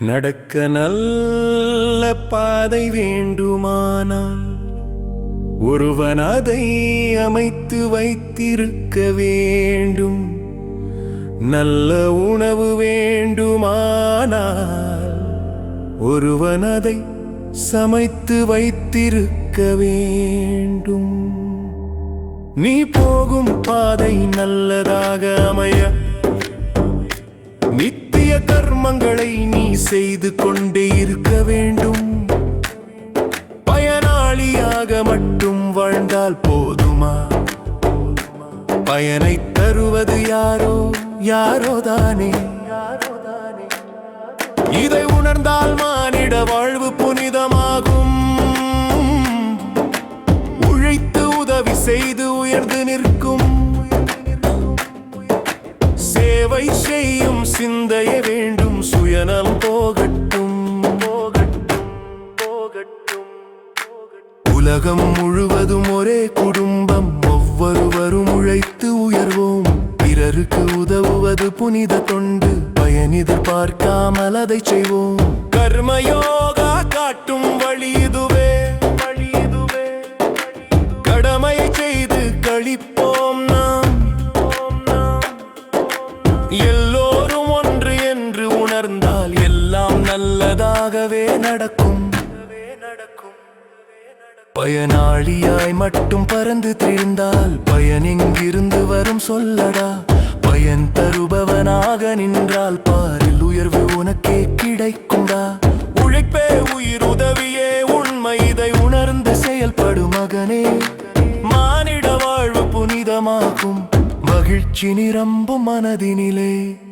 நடக்க நல்ல பாதை வேண்டுமானால் ஒருவன் அதை அமைத்து வைத்திருக்க வேண்டும். நல்ல உணவு வேண்டுமானால் ஒருவன் அதை சமைத்து வைத்திருக்க வேண்டும். நீ போகும் பாதை நல்லதாக அமைய செய்து கொண்டே இருக்க வேண்டும். பயனாளியாக மட்டும் வாழ்ந்தால் போதுமா? பயனை தருவது யாரோ? யாரோ தானே? இதை உணர்ந்தால் மானிட வாழ்வு புனிதமாகும். உழைத்து உதவி செய்து உயர்ந்து நிற்கும். சேவை செய்யும் சிந்தைய வேண்டும். சுயநலம் போகட்டும் போகட்டும் போகட்டும் உலகம் முழுவதும் ஒரே குடும்பம் ஒவ்வொருவரும் உழைத்து உயர்வோம். பிறருக்கு உதவுவது புனித தொண்டு பயன் எதிர்பார்க்காமல் அதை செய்வோம். கர்மயோகா காட்டும் வழி இதுவே. நல்லதாகவே நடக்கும். பயனாளியாய் மட்டும் பறந்து திரிந்தால் பயன் எங்கிருந்து வரும் சொல்லடா. பயன் தருபவனாக நின்றால் பாரில் உயர்வு உனக்கே கிடைக்கும்டா. உழைப்பே உயிர் உதவியே உண்மை இதை உணர்ந்து செயல்படும் மகனே. மானிட வாழ்வு புனிதமாகும். மகிழ்ச்சி நிரம்பும் மனதினிலே.